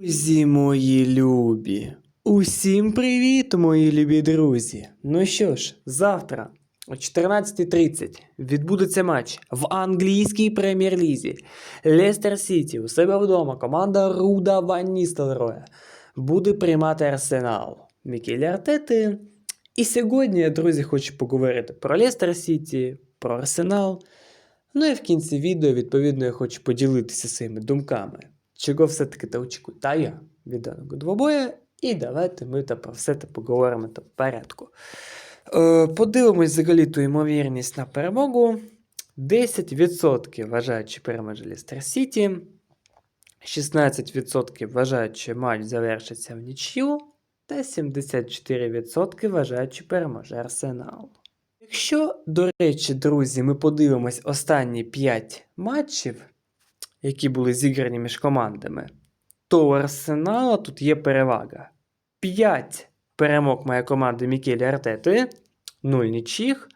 Друзі мої любі. Усім привіт, мої любі друзі. Ну що ж, завтра о 14.30 відбудеться матч в англійській прем'єр-лізі. Лестер Сіті у себе вдома. Команда Руда Ван Ністелроя буде приймати Арсенал. Мікелі Артети. І сьогодні, друзі, хочу поговорити про Лестер Сіті, про Арсенал. Ну і в кінці відео, відповідно, я хочу поділитися своїми думками. Чого все-таки та очікую та я від даного двобоя. І давайте ми та про все те поговоримо та в порядку. Е, подивимось взагалі ту ймовірність на перемогу. 10% вважають, що переможе Лістер Сіті. 16% вважають, що матч завершиться в нічю. Та 74% вважають, що переможе Арсенал. Якщо, до речі, друзі, ми подивимось останні 5 матчів, які були зіграні між командами, то у Арсенала тут є перевага. 5 перемог має команда Мікелі Артети, 0 нічих.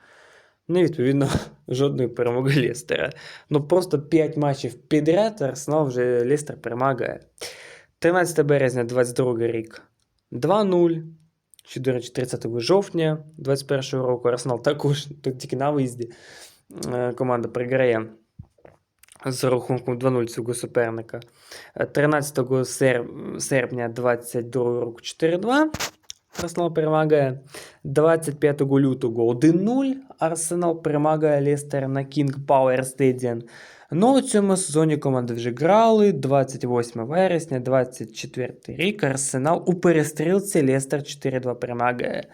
Ну, відповідно, жодної перемоги Лестера. Ну просто 5 матчів підряд Арсенал вже Лестер перемагає. 13 березня 22 рік 2-0. Ще, до речі, 30 жовтня 21 року Арсенал також тільки на виїзді е, команда програє з рахунком 2-0 цього суперника. Е, 13 сер- серпня 22 року 4-2. Арсенал перемагає. 25 лютого 1-0. Арсенал перемагає Лестер на King Power Stadium. Ну, у цьому сезоні команди вже грали. 28 вересня, 24 рік. Арсенал у перестрілці Лестер 4-2 перемагає.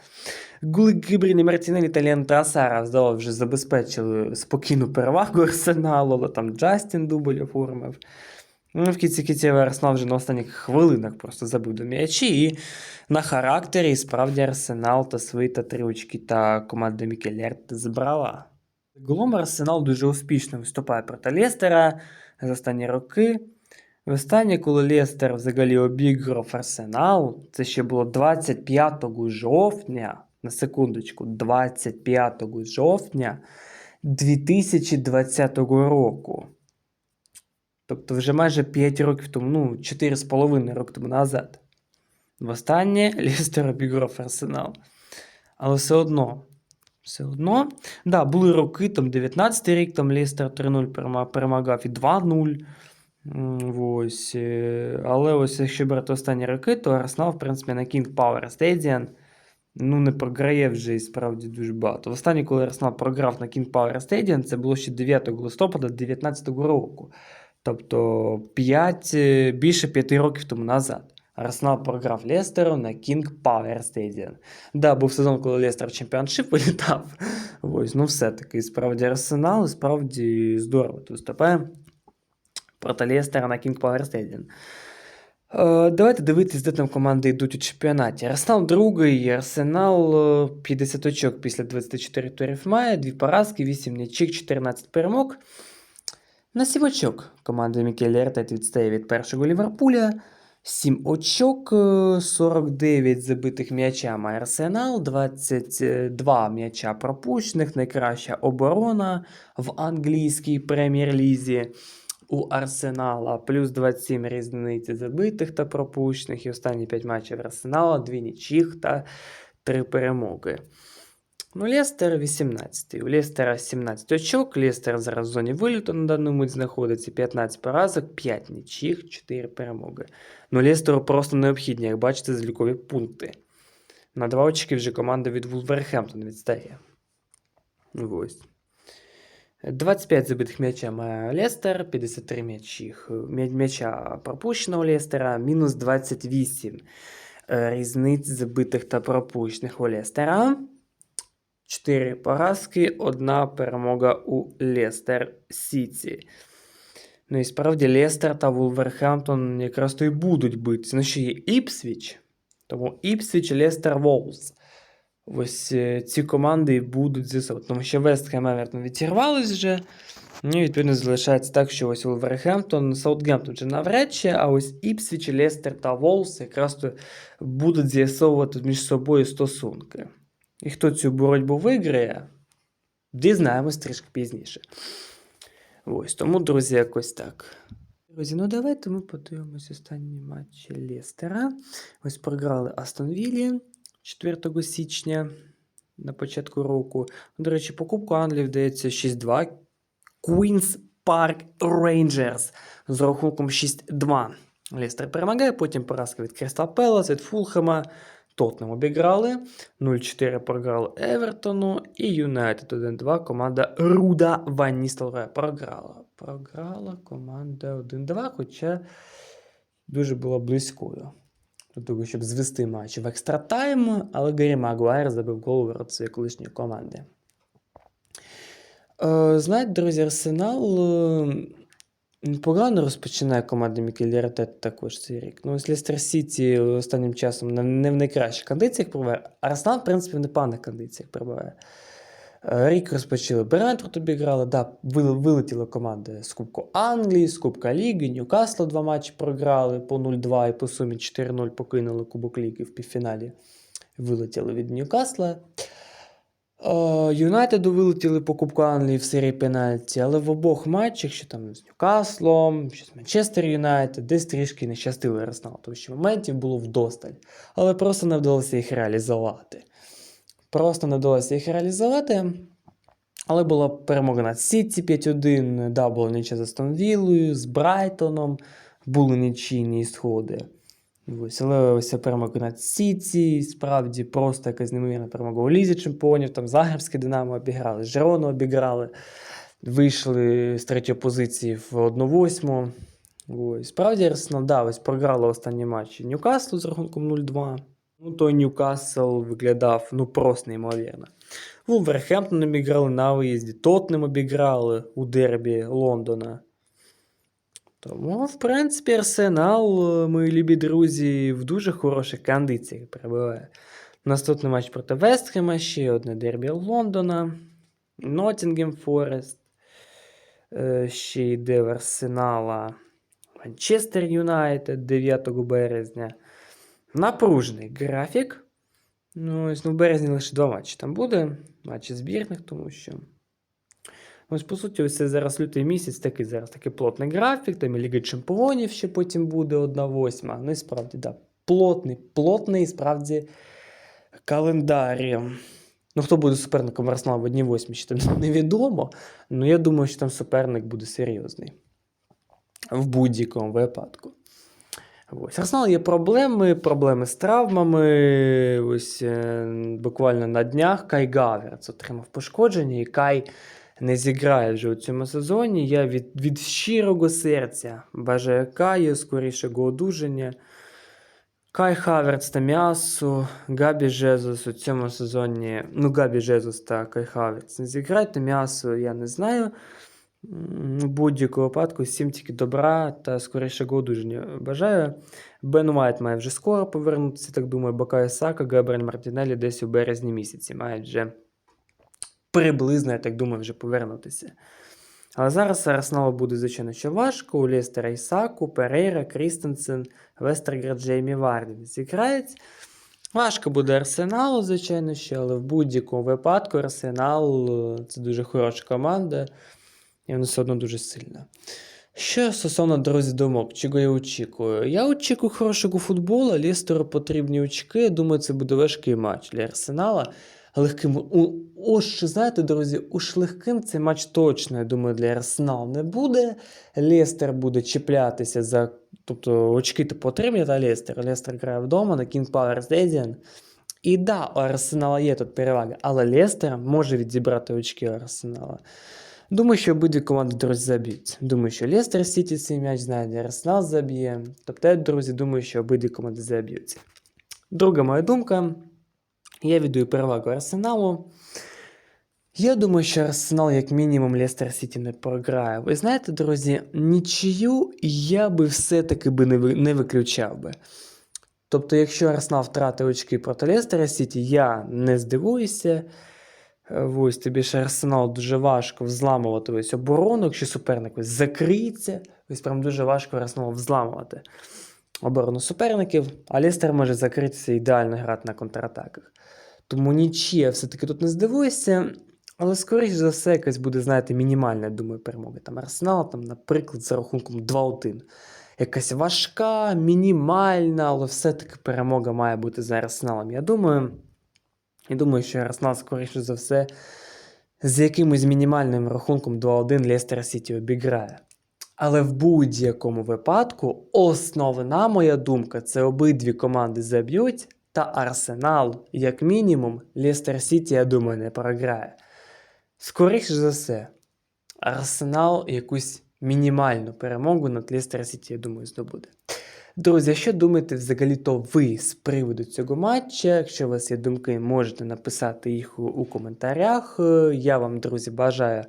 Гули Гібріні Мартінелі та Лен Трасара здало вже забезпечили спокійну перевагу Арсеналу, але там Джастін дубль оформив. Ну, в кінці кінців Арсенал вже на останніх хвилинах просто забив до м'ячі. І на характері справді Арсенал та свої та три очки та команда Мікелерт збрала. Загалом Арсенал дуже успішно виступає проти Лестера за останні роки. Востаннє, коли Лестер взагалі обіграв Арсенал, це ще було 25 жовтня, на секундочку, 25 жовтня 2020 року. Тобто вже майже 5 років тому, ну, 4,5 роки тому назад. Востаннє Лестер обіграв Арсенал. Але все одно. Все одно. Да, були роки, там 19-й рік, там Лестер 3-0 перемагав і 2-0. Ось. е, Але ось якщо брати останні роки, то Арсенал, в принципі, на King Power Stadium ну, не програє вже і справді дуже багато. Востаннє, коли Арсенал програв на King Power Stadium, це було ще 9 листопада 2019 року. Тобто 5, е, більше 5 років тому назад. Арсенал програв Лестеру на King Power Stadium. Да, був сезон, коли Лестер в чемпіоншип вилітав. Ось, ну все-таки, справді Арсенал, і справді здорово тут виступає проти Лестера на Power Stadium. Е, давайте дивитись, де там команди йдуть у чемпіонаті. Арсенал другий, Арсенал е, 50 очок після 24 турів має, 2 поразки, 8 нічик, 14 перемог. На 7 очок команда Мікелі Артет відстає від першого Ліверпуля. 7 очок, е, 49 забитих м'яча має Арсенал, 22 м'яча пропущених, найкраща оборона в англійській прем'єр-лізі у Арсенала, плюс 27 різниці забитих та пропущених, і останні 5 матчів Арсенала, 2 нічих та 3 перемоги. Ну, Лестер 18. У Лестера 17 очок. Лестер зараз в зоні виліту на даний мить знаходиться 15 поразок, 5 нічих, 4 перемоги. Ну, Лестеру просто необхідні, як бачите, залікові пункти. На 2 очки вже команда від Вулверхемптон відстає. Ось. 25 забитих м'яча має Лестер, 53 м'ячих, м'яча пропущено у Лестера, мінус 28 е, різниць забитих та пропущених у Лестера. 4 поразки, одна перемога у Лестер Сіті. Ну і справді Лестер та Вулверхемптон якраз то і будуть битися. Ну ще є Іпсвіч. Тому Іпсвіч, Лестер, Волс. Ось е, ці команди будуть з'ясовувати. Тому що Вестхем Евертон відірвались вже. Ну, і відповідно, залишається так, що ось Вулверхемптон, Саутгемптон вже навряд чи, а ось Іпсвіч, Лестер та Волс якраз то будуть з'ясовувати між собою стосунки. І хто цю боротьбу виграє, дізнаємось трішки пізніше. Ось тому, друзі, якось так. Друзі, ну давайте ми подивимось останні матчі Лестера. Ось програли Астон Віллі 4 січня на початку року. До речі, по Кубку Англії вдається 6-2. Queen's Park Rangers з рахунком 6-2. Лестер перемагає, потім поразка від Кристал Пелас, від Фулхема. Тотнем обіграли, 0-4 програли Евертону і Юнайтед 1-2. Команда Руда Ван Ністелроя програла. Програла команда 1-2, хоча дуже була близькою до того, щоб звести матч в екстратайм, але Гаррі Магуайр забив гол ворот своєї колишньої команди. Е, знаєте, друзі, Арсенал погано розпочинає команда Мікелі Артета також цей рік. Ну, ось Лестер Сіті останнім часом не- в найкращих кондиціях пробуває. Арсенал, в принципі, в непоганих кондиціях пробуває. Е, Рік розпочали Брентфорд обіграли, да, вил- вилетіла команда з Кубку Англії, з Кубка Ліги, Ньюкасл два матчі програли по 0-2 і по сумі 4-0 покинули Кубок Ліги в півфіналі. Вилетіли від Ньюкасла. Е, Юнайтеду вилетіли по Кубку Англії в серії пенальті, але в обох матчах, що там з Ньюкаслом, що з Манчестер Юнайтед, десь трішки не щастили Арсенал, тому що моментів було вдосталь, але просто не вдалося їх реалізувати. Просто не вдалося їх реалізувати. Але була перемога над Сіті 5-1, да, була нічия з Астонвіллою, з Брайтоном, були нічийні сходи. Ось, але ось перемога над Сіті, справді просто якась неймовірна перемога у Лізі Чемпіонів, там Загребське Динамо обіграли, Жерону обіграли, вийшли з третьої позиції в 1-8. Ось, справді Арсенал, да, ось програли останні матчі Ньюкаслу з рахунком 0-2. Ну, той Ньюкасл виглядав ну просто неймовірно. Вулверхемптон обіграли на виїзді, Тотнем обіграли у дербі Лондона. Тому, в принципі, Арсенал, е, мої любі друзі, в дуже хороших кондиціях перебуває. Наступний матч проти Вестхема, ще одне дербі Лондона, Ноттінгем Форест. Е, Ще йде в Арсенала Манчестер Юнайтед 9 березня. Напружений графік. Ну, ось ну, в березні лише два матчі там буде. Матчі збірних, тому що. Ось, по суті, ось це зараз лютий місяць, такий зараз такий плотний графік, там і Ліга Чемпіонів ще потім буде одна восьма. Ну і справді, да, плотний, плотний, справді, календар. Ну, хто буде суперником Арсенала в одній восьмі, ще там невідомо. Ну, я думаю, що там суперник буде серйозний. В будь-якому випадку. Ось. Арсенал є проблеми, проблеми з травмами. Ось е, буквально на днях Кай Гаверц отримав пошкодження, і Кай не зіграє вже у цьому сезоні. Я від, від щирого серця бажаю Каю скорішого одужання. Кай Хаверц та м'ясо, Габі Жезус у цьому сезоні. Ну, Габі Жезус та Кай Хаверц не зіграють, та м'ясо я не знаю. В будь-якому випадку всім тільки добра та скорішого одужання бажаю. Бен Уайт має вже скоро повернутися, так думаю, Бакая Сака, Габріель Мартінелі десь у березні місяці мають вже приблизно, я так думаю, вже повернутися. Але зараз Арсеналу буде, звичайно, ще важко. У Лестера Ісаку, Перейра, Крістенсен, Вестерград, Джеймі Варді не зіграють. Важко буде Арсеналу, звичайно, ще, але в будь-якому випадку Арсенал це дуже хороша команда, і вона все одно дуже сильна. Що стосовно, друзі, думок, чого я очікую? Я очікую хорошого футболу, Лістеру потрібні очки. Думаю, це буде важкий матч для Арсенала. Легким. У, уж, знаєте, друзі, уж легким цей матч точно, я думаю, для Арсенал не буде. Лестер буде чіплятися за. Тобто очки то потрібні для Лестера. Лестер грає вдома на King Power Stadium. І да, у Арсенала є тут перевага, але Лестер може відзібрати очки у Арсенала. Думаю, що обидві команди, друзі, заб'ють. Думаю, що Лестер Сіті цей м'яч знайде, Арсенал заб'є. Тобто, друзі, думаю, що обидві команди заб'ються. Друга моя думка. Я віддаю перевагу Арсеналу. Я думаю, що Арсенал, як мінімум, Лестер Сіті не програє. Ви знаєте, друзі, нічию я би все-таки би не, ви- не виключав би. Тобто, якщо Арсенал втратить очки проти Лестера Сіті, я не здивуюся. Ось тобі ж Арсенал дуже важко взламувати ось оборону, якщо суперник ось закриється, ось прям дуже важко Арсеналу взламувати оборону суперників, а Лестер може закритися ідеально грати на контратаках. Тому нічия все-таки тут не здивуюся. Але, скоріш за все, якась буде, знаєте, мінімальна, я думаю, перемога. Там Арсенал, там, наприклад, за рахунком 2-1. Якась важка, мінімальна, але все-таки перемога має бути за Арсеналом. Я думаю, я думаю, що Арсенал, скоріше за все, з якимось мінімальним рахунком 2-1 Лестер Сіті обіграє. Але в будь-якому випадку основна моя думка це обидві команди заб'ють, та Арсенал, як мінімум, Лестер Сіті, я думаю, не програє. Скоріше за все, Арсенал якусь мінімальну перемогу над Лестер Сіті, я думаю, здобуде. Друзі, що думаєте взагалі-то ви з приводу цього матча? Якщо у вас є думки, можете написати їх у, у коментарях. Е, Я вам, друзі, бажаю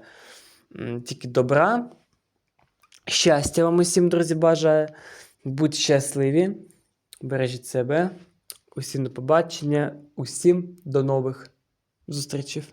тільки добра. Щастя вам усім, друзі, бажаю. Будь щасливі, бережіть себе. Усім до побачення, усім до нових зустрічей.